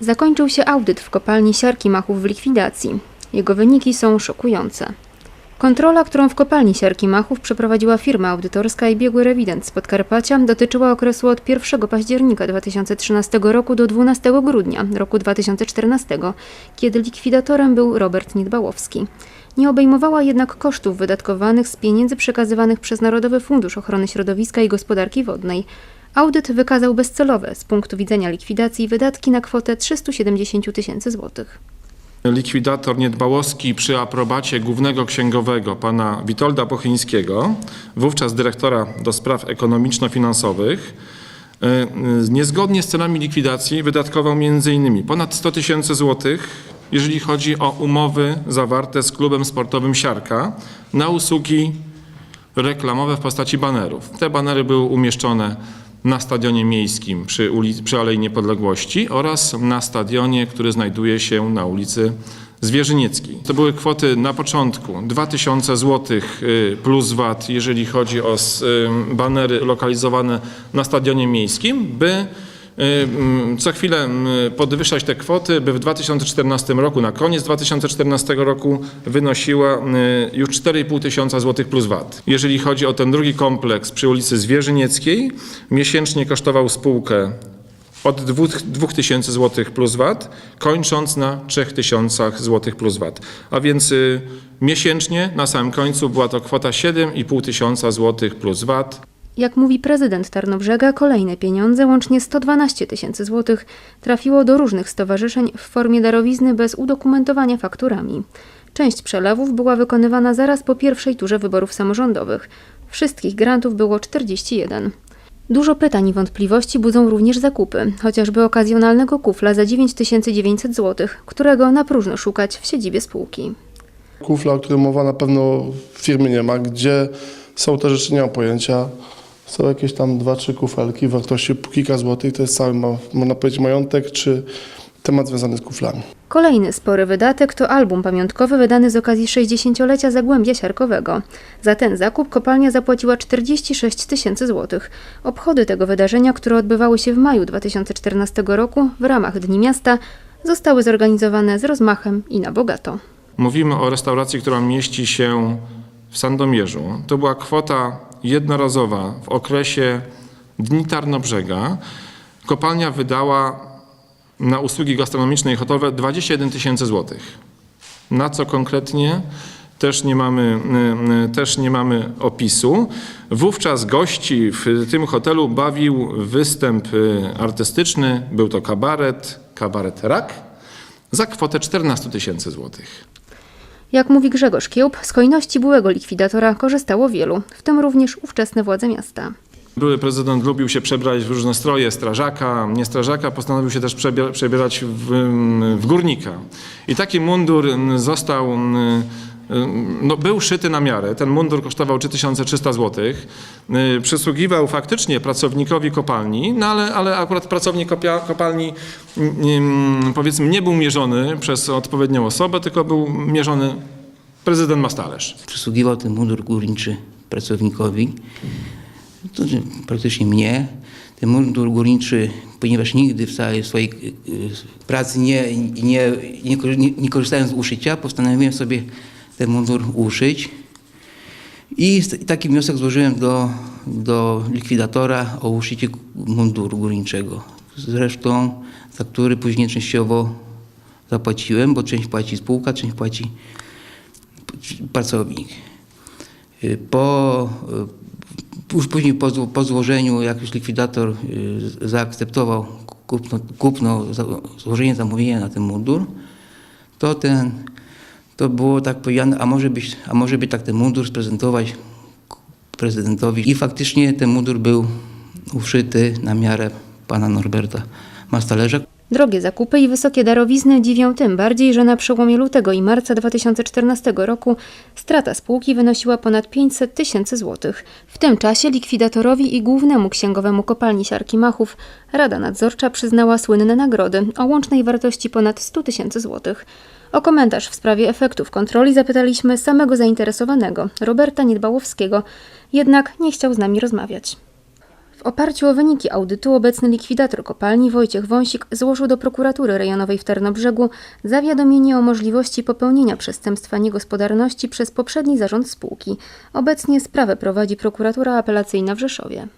Zakończył się audyt w kopalni siarki Machów w likwidacji. Jego wyniki są szokujące. Kontrola, którą w kopalni siarki Machów przeprowadziła firma audytorska i biegły rewident z Podkarpacia, dotyczyła okresu od 1 października 2013 roku do 12 grudnia roku 2014, kiedy likwidatorem był Robert Niedbałowski. Nie obejmowała jednak kosztów wydatkowanych z pieniędzy przekazywanych przez Narodowy Fundusz Ochrony Środowiska i Gospodarki Wodnej. Audyt wykazał bezcelowe z punktu widzenia likwidacji wydatki na kwotę 370 tysięcy złotych. likwidator Niedbałowski przy aprobacie głównego księgowego pana Witolda Pochyńskiego, wówczas dyrektora do spraw ekonomiczno-finansowych, y, niezgodnie z celami likwidacji wydatkował m.in. ponad 100 tysięcy złotych, jeżeli chodzi o umowy zawarte z klubem sportowym Siarka na usługi reklamowe w postaci banerów. Te banery były umieszczone na stadionie miejskim przy, ulicy, przy Alei Niepodległości oraz na stadionie, który znajduje się na ulicy Zwierzynieckiej. To były kwoty na początku 2000 zł y, plus VAT, jeżeli chodzi o y, banery lokalizowane na stadionie miejskim, by co chwilę mm, podwyższać te kwoty, by w 2014 roku, na koniec 2014 roku wynosiła y, już 4,5 tysiąca złotych plus VAT. Jeżeli chodzi o ten drugi kompleks przy ulicy Zwierzynieckiej, miesięcznie kosztował spółkę od 2 tysięcy złotych plus VAT, kończąc na 3 tysiącach złotych plus VAT. A więc y, miesięcznie na samym końcu była to kwota 7,5 tysiąca złotych plus VAT. Jak mówi prezydent Tarnobrzega, kolejne pieniądze, łącznie 112 tysięcy złotych, trafiło do różnych stowarzyszeń w formie darowizny bez udokumentowania fakturami. Część przelewów była wykonywana zaraz po pierwszej turze wyborów samorządowych. Wszystkich grantów było 41. Dużo pytań i wątpliwości budzą również zakupy, chociażby okazjonalnego kufla za 9900 zł, którego na próżno szukać w siedzibie spółki. Kufla, o którym mowa na pewno w firmie nie ma. Gdzie są te rzeczy, nie mam pojęcia. Są jakieś tam dwa, trzy kufelki wartości po kilka złotych. To jest cały, ma- można powiedzieć, majątek czy temat związany z kuflami. Kolejny spory wydatek to album pamiątkowy wydany z okazji 60-lecia Zagłębia Siarkowego. Za ten zakup kopalnia zapłaciła 46 tysięcy złotych. Obchody tego wydarzenia, które odbywały się w maju 2014 roku w ramach Dni Miasta, zostały zorganizowane z rozmachem i na bogato. Mówimy o restauracji, która mieści się w Sandomierzu. To była kwota jednorazowa w okresie Dni Tarnobrzega. Kopalnia wydała na usługi gastronomiczne i hotelowe 21 tysięcy złotych. Na co konkretnie? Też nie, mamy, y, y, też nie mamy opisu. Wówczas gości w tym hotelu bawił występ y, artystyczny, był to kabaret, kabaret Rak, za kwotę 14 tysięcy złotych. Jak mówi Grzegorz Kiełb, z hojności byłego likwidatora korzystało wielu, w tym również ówczesne władze miasta. Były prezydent lubił się przebrać w różne stroje strażaka, nie strażaka, postanowił się też przebie- przebierać w, w górnika. I taki mundur mm, został, mm, no, był szyty na miarę. Ten mundur kosztował 3300 zł. Przysługiwał faktycznie pracownikowi kopalni, no ale, ale akurat pracownik kopalni mm, powiedzmy nie był mierzony przez odpowiednią osobę, tylko był mierzony prezydent Mastalerz. przysługiwał ten mundur górniczy pracownikowi, to praktycznie mnie. Ten mundur górniczy, ponieważ nigdy w całej swojej y, y, pracy nie, nie, nie, nie korzystałem z uszycia, postanowiłem sobie ten mundur uszyć. I taki wniosek złożyłem do, do likwidatora o uszycie munduru górniczego. Zresztą za który później częściowo zapłaciłem, bo część płaci spółka, część płaci pracownik. Y, Po, y, już później po, po złożeniu, jak już likwidator y, zaakceptował kupno, kupno złożenie zamówienia na ten mundur, to ten, to było tak powiedziane, a może być, a może by tak ten mundur sprezentować prezydentowi. I faktycznie ten mundur był uszyty na miarę pana Norberta Mastalerza. Drogie zakupy i wysokie darowizny dziwią tym bardziej, że na przełomie lutego i marca 2014 roku strata spółki wynosiła ponad 500 tysięcy złotych. W tym czasie likwidatorowi i głównemu księgowemu kopalni Siarki Machów Rada Nadzorcza przyznała słynne nagrody o łącznej wartości ponad 100 tysięcy złotych. O komentarz w sprawie efektów kontroli zapytaliśmy samego zainteresowanego, Roberta Niedbałowskiego, jednak nie chciał z nami rozmawiać. W oparciu o wyniki audytu obecny likwidator kopalni Wojciech Wąsik złożył do prokuratury rejonowej w Tarnobrzegu zawiadomienie o możliwości popełnienia przestępstwa niegospodarności przez poprzedni zarząd spółki. Obecnie sprawę prowadzi prokuratura apelacyjna w Rzeszowie.